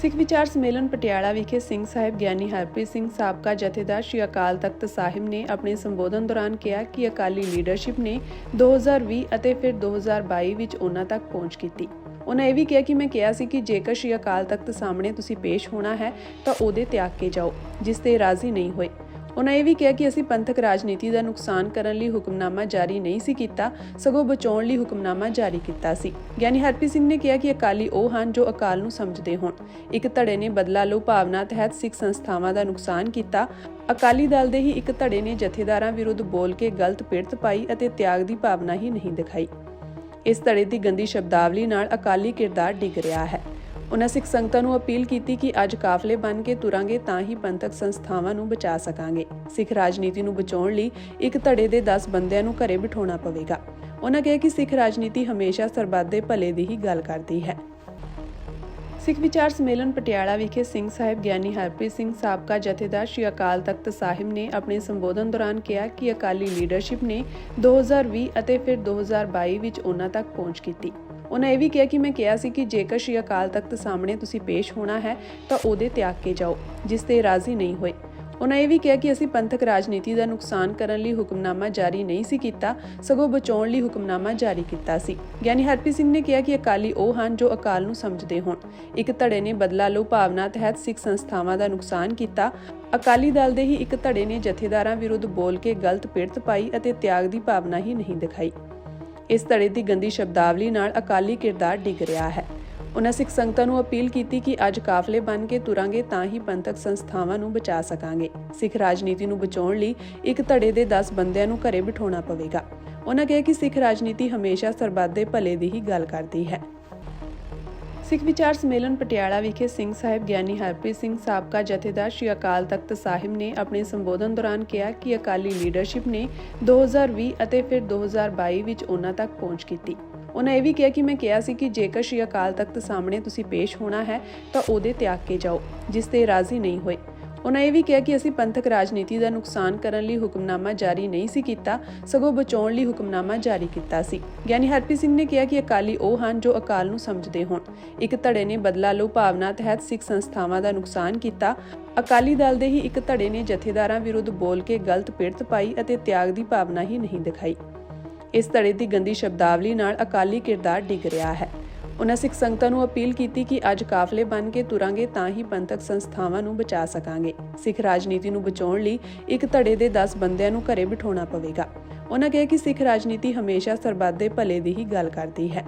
ਸਿੱਖ ਵਿਚਾਰ ਸੰਮੇਲਨ ਪਟਿਆਲਾ ਵਿਖੇ ਸਿੰਘ ਸਾਹਿਬ ਗਿਆਨੀ ਹਰਪ੍ਰੀਤ ਸਿੰਘ ਸਾਬਕਾ ਜਥੇਦਾਰ ਸ਼੍ਰੀ ਅਕਾਲ ਤਖਤ ਸਾਹਿਬ ਨੇ ਆਪਣੇ ਸੰਬੋਧਨ ਦੌਰਾਨ ਕਿਹਾ ਕਿ ਅਕਾਲੀ ਲੀਡਰਸ਼ਿਪ ਨੇ 2020 ਅਤੇ ਫਿਰ 2022 ਵਿੱਚ ਉਹਨਾਂ ਤੱਕ ਪਹੁੰਚ ਕੀਤੀ। ਉਹਨਾਂ ਇਹ ਵੀ ਕਿਹਾ ਕਿ ਮੈਂ ਕਿਹਾ ਸੀ ਕਿ ਜੇਕਰ ਸ਼੍ਰੀ ਅਕਾਲ ਤਖਤ ਸਾਹਮਣੇ ਤੁਸੀਂ ਪੇਸ਼ ਹੋਣਾ ਹੈ ਤਾਂ ਉਹਦੇ ਤਿਆਗ ਕੇ ਜਾਓ, ਜਿਸ ਤੇ ਰਾਜ਼ੀ ਨਹੀਂ ਹੋਏ। ਉਹਨਾਂ ਇਹ ਵੀ ਕਿਹਾ ਕਿ ਅਸੀਂ ਪੰਥਕ ਰਾਜਨੀਤੀ ਦਾ ਨੁਕਸਾਨ ਕਰਨ ਲਈ ਹੁਕਮਨਾਮਾ ਜਾਰੀ ਨਹੀਂ ਸੀ ਕੀਤਾ, ਸਗੋਂ ਬਚਾਉਣ ਲਈ ਹੁਕਮਨਾਮਾ ਜਾਰੀ ਕੀਤਾ ਸੀ। ਗਿਆਨੀ ਹਰਪ੍ਰੀਤ ਸਿੰਘ ਨੇ ਕਿਹਾ ਕਿ ਅਕਾਲੀ ਉਹ ਹਨ ਜੋ ਅਕਾਲ ਨੂੰ ਸਮਝਦੇ ਹੋਣ। ਇੱਕ ਧੜੇ ਨੇ ਬਦਲਾ ਲਓ ਭਾਵਨਾ ਤਹਿਤ ਸਿੱਖ ਸੰਸਥਾਵਾਂ ਦਾ ਨੁਕਸਾਨ ਕੀਤਾ। ਅਕਾਲੀ ਦਲ ਦੇ ਹੀ ਇੱਕ ਧੜੇ ਨੇ ਜਥੇਦਾਰਾਂ ਵਿਰੁੱਧ ਬੋਲ ਕੇ ਗਲਤ ਪਿੜਤ ਪਾਈ ਅਤੇ ਤਿਆਗ ਦੀ ਭਾਵਨਾ ਹੀ ਨਹੀਂ ਦਿਖਾਈ। ਇਸ ਧੜੇ ਦੀ ਗੰਦੀ ਸ਼ਬਦਾਵਲੀ ਨਾਲ ਅਕਾਲੀ ਕਿਰਦਾਰ ਡਿੱਗ ਰਿਹਾ ਹੈ। ਉਹਨਾਂ ਸਿੱਖ ਸੰਗਤਾਂ ਨੂੰ ਅਪੀਲ ਕੀਤੀ ਕਿ ਅੱਜ ਕਾਫਲੇ ਬਣ ਕੇ ਤੁਰਾਂਗੇ ਤਾਂ ਹੀ ਪੰਥਕ ਸੰਸਥਾਵਾਂ ਨੂੰ ਬਚਾ ਸਕਾਂਗੇ। ਸਿੱਖ ਰਾਜਨੀਤੀ ਨੂੰ ਬਚਾਉਣ ਲਈ ਇੱਕ ਧੜੇ ਦੇ 10 ਬੰਦਿਆਂ ਨੂੰ ਘਰੇ ਬਿਠਾਉਣਾ ਪਵੇਗਾ। ਉਹਨਾਂ ਕਿਹਾ ਕਿ ਸਿੱਖ ਰਾਜਨੀਤੀ ਹਮੇਸ਼ਾ ਸਰਬੱਤ ਦੇ ਭਲੇ ਦੀ ਹੀ ਗੱਲ ਕਰਦੀ ਹੈ। ਸਿੱਖ ਵਿਚਾਰ ਸੰਮੇਲਨ ਪਟਿਆਲਾ ਵਿਖੇ ਸਿੰਘ ਸਾਹਿਬ ਗਿਆਨੀ ਹਰਪ੍ਰੀਤ ਸਿੰਘ ਸਾਬਕਾ ਜਥੇਦਾਰ ਸ਼੍ਰੀ ਅਕਾਲ ਤਖਤ ਸਾਹਿਬ ਨੇ ਆਪਣੇ ਸੰਬੋਧਨ ਦੌਰਾਨ ਕਿਹਾ ਕਿ ਅਕਾਲੀ ਲੀਡਰਸ਼ਿਪ ਨੇ 2020 ਅਤੇ ਫਿਰ 2022 ਵਿੱਚ ਉਹਨਾਂ ਤੱਕ ਪਹੁੰਚ ਕੀਤੀ। ਉਹਨਾਂ ਇਹ ਵੀ ਕਿਹਾ ਕਿ ਮੈਂ ਕਿਹਾ ਸੀ ਕਿ ਜੇਕਰ ਸ਼੍ਰੀ ਅਕਾਲ ਤਖਤ ਸਾਹਮਣੇ ਤੁਸੀਂ ਪੇਸ਼ ਹੋਣਾ ਹੈ, ਤਾਂ ਉਹਦੇ ਤਿਆਗ ਕੇ ਜਾਓ, ਜਿਸ ਤੇ ਰਾਜ਼ੀ ਨਹੀਂ ਹੋਏ। ਉਹਨਾਂ ਇਹ ਵੀ ਕਿਹਾ ਕਿ ਅਸੀਂ ਪੰਥਕ ਰਾਜਨੀਤੀ ਦਾ ਨੁਕਸਾਨ ਕਰਨ ਲਈ ਹੁਕਮਨਾਮਾ ਜਾਰੀ ਨਹੀਂ ਸੀ ਕੀਤਾ, ਸਗੋਂ ਬਚਾਉਣ ਲਈ ਹੁਕਮਨਾਮਾ ਜਾਰੀ ਕੀਤਾ ਸੀ। ਗਿਆਨੀ ਹਰਪ੍ਰੀਤ ਸਿੰਘ ਨੇ ਕਿਹਾ ਕਿ ਅਕਾਲੀ ਉਹ ਹਨ ਜੋ ਅਕਾਲ ਨੂੰ ਸਮਝਦੇ ਹੋਣ। ਇੱਕ ਧੜੇ ਨੇ ਬਦਲਾ ਲਓ ਭਾਵਨਾ ਤਹਿਤ ਸਿੱਖ ਸੰਸਥਾਵਾਂ ਦਾ ਨੁਕਸਾਨ ਕੀਤਾ। ਅਕਾਲੀ ਦਲ ਦੇ ਹੀ ਇੱਕ ਧੜੇ ਨੇ ਜਥੇਦਾਰਾਂ ਵਿਰੁੱਧ ਬੋਲ ਕੇ ਗਲਤ ਪਿੜਤ ਪਾਈ ਅਤੇ ਤਿਆਗ ਦੀ ਭਾਵਨਾ ਹੀ ਨਹੀਂ ਦਿਖਾਈ। ਇਸ ਧੜੇ ਦੀ ਗੰਦੀ ਸ਼ਬਦਾਵਲੀ ਨਾਲ ਅਕਾਲੀ ਕਿਰਦਾਰ ਡਿੱਗ ਰਿਹਾ ਹੈ। ਉਹਨਾਂ ਸਿੱਖ ਸੰਗਤਾਂ ਨੂੰ ਅਪੀਲ ਕੀਤੀ ਕਿ ਅੱਜ ਕਾਫਲੇ ਬਣ ਕੇ ਤੁਰਾਂਗੇ ਤਾਂ ਹੀ ਪੰਥਕ ਸੰਸਥਾਵਾਂ ਨੂੰ ਬਚਾ ਸਕਾਂਗੇ। ਸਿੱਖ ਰਾਜਨੀਤੀ ਨੂੰ ਬਚਾਉਣ ਲਈ ਇੱਕ ਧੜੇ ਦੇ 10 ਬੰਦਿਆਂ ਨੂੰ ਘਰੇ ਬਿਠਾਉਣਾ ਪਵੇਗਾ। ਉਹਨਾਂ ਕਿਹਾ ਕਿ ਸਿੱਖ ਰਾਜਨੀਤੀ ਹਮੇਸ਼ਾ ਸਰਬੱਤ ਦੇ ਭਲੇ ਦੀ ਹੀ ਗੱਲ ਕਰਦੀ ਹੈ। ਸਿੱਖ ਵਿਚਾਰ ਸੰਮੇਲਨ ਪਟਿਆਲਾ ਵਿਖੇ ਸਿੰਘ ਸਾਹਿਬ ਗਿਆਨੀ ਹਰਪ੍ਰੀਤ ਸਿੰਘ ਸਾਬਕਾ ਜਥੇਦਾਰ ਸ਼੍ਰੀ ਅਕਾਲ ਤਖਤ ਸਾਹਿਬ ਨੇ ਆਪਣੇ ਸੰਬੋਧਨ ਦੌਰਾਨ ਕਿਹਾ ਕਿ ਅਕਾਲੀ ਲੀਡਰਸ਼ਿਪ ਨੇ 2020 ਅਤੇ ਫਿਰ 2022 ਵਿੱਚ ਉਹਨਾਂ ਤੱਕ ਪਹੁੰਚ ਕੀਤੀ। ਉਹਨਾਂ ਇਹ ਵੀ ਕਿਹਾ ਕਿ ਮੈਂ ਕਿਹਾ ਸੀ ਕਿ ਜੇਕਰ ਸ਼੍ਰੀ ਅਕਾਲ ਤਖਤ ਸਾਹਮਣੇ ਤੁਸੀਂ ਪੇਸ਼ ਹੋਣਾ ਹੈ ਤਾਂ ਉਹਦੇ ਤਿਆਗ ਕੇ ਜਾਓ, ਜਿਸ ਤੇ ਰਾਜ਼ੀ ਨਹੀਂ ਹੋਏ। ਉਹਨਾਂ ਇਹ ਵੀ ਕਿਹਾ ਕਿ ਅਸੀਂ ਪੰਥਕ ਰਾਜਨੀਤੀ ਦਾ ਨੁਕਸਾਨ ਕਰਨ ਲਈ ਹੁਕਮਨਾਮਾ ਜਾਰੀ ਨਹੀਂ ਸੀ ਕੀਤਾ, ਸਗੋਂ ਬਚਾਉਣ ਲਈ ਹੁਕਮਨਾਮਾ ਜਾਰੀ ਕੀਤਾ ਸੀ। ਗਿਆਨੀ ਹਰਪ੍ਰੀਤ ਸਿੰਘ ਨੇ ਕਿਹਾ ਕਿ ਅਕਾਲੀ ਉਹ ਹਨ ਜੋ ਅਕਾਲ ਨੂੰ ਸਮਝਦੇ ਹੋਣ। ਇੱਕ ਧੜੇ ਨੇ ਬਦਲਾ ਲਓ ਭਾਵਨਾ ਤਹਿਤ ਸਿੱਖ ਸੰਸਥਾਵਾਂ ਦਾ ਨੁਕਸਾਨ ਕੀਤਾ। ਅਕਾਲੀ ਦਲ ਦੇ ਹੀ ਇੱਕ ਧੜੇ ਨੇ ਜਥੇਦਾਰਾਂ ਵਿਰੁੱਧ ਬੋਲ ਕੇ ਗਲਤ ਪਿੜਤ ਪਾਈ ਅਤੇ ਤਿਆਗ ਦੀ ਭਾਵਨਾ ਹੀ ਨਹੀਂ ਦਿਖਾਈ। ਇਸ ਧੜੇ ਦੀ ਗੰਦੀ ਸ਼ਬਦਾਵਲੀ ਨਾਲ ਅਕਾਲੀ ਕਿਰਦਾਰ ਡਿੱਗ ਰਿਹਾ ਹੈ। ਉਹਨਾਂ ਸਿੱਖ ਸੰਗਤਾਂ ਨੂੰ ਅਪੀਲ ਕੀਤੀ ਕਿ ਅੱਜ ਕਾਫਲੇ ਬਣ ਕੇ ਤੁਰਾਂਗੇ ਤਾਂ ਹੀ ਪੰਥਕ ਸੰਸਥਾਵਾਂ ਨੂੰ ਬਚਾ ਸਕਾਂਗੇ। ਸਿੱਖ ਰਾਜਨੀਤੀ ਨੂੰ ਬਚਾਉਣ ਲਈ ਇੱਕ ਧੜੇ ਦੇ 10 ਬੰਦਿਆਂ ਨੂੰ ਘਰੇ ਬਿਠਾਉਣਾ ਪਵੇਗਾ। ਉਹਨਾਂ ਕਿਹਾ ਕਿ ਸਿੱਖ ਰਾਜਨੀਤੀ ਹਮੇਸ਼ਾ ਸਰਬੱਤ ਦੇ ਭਲੇ ਦੀ ਹੀ ਗੱਲ ਕਰਦੀ ਹੈ।